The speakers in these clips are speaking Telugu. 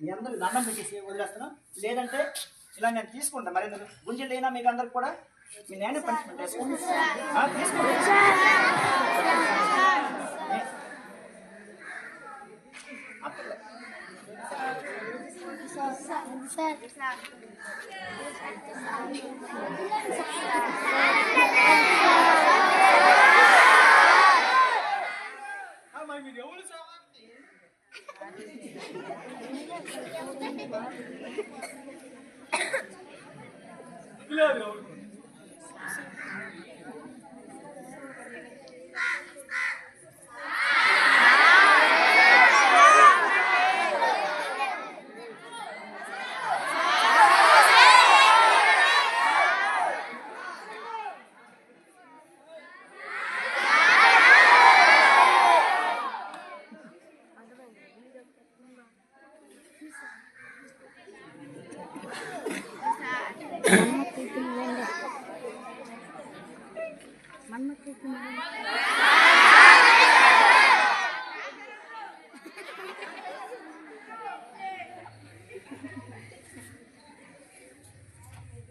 మీ అందరికి దండం పెట్టేసి వదిలేస్తున్నాం. లేదంటే ఇలా నేను తీసుకుంటాను మరి గుంజలు అయినా మీకు అందరికి కూడా? మీ నేనే పనిష్మెంట్ వేసుకోండి ఆ, తీసుకోండి Claro.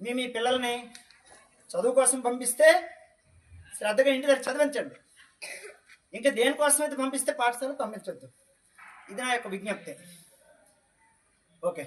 మీ మీ పిల్లల్ని చదువు కోసం పంపిస్తే శ్రద్ధగా ఇంటి దగ్గర చదివించండి. ఇంకా దేనికోసం అయితే పంపిస్తే పాఠశాలకు పంపించవద్దు ఇది నా యొక్క విజ్ఞప్తి. ఓకే.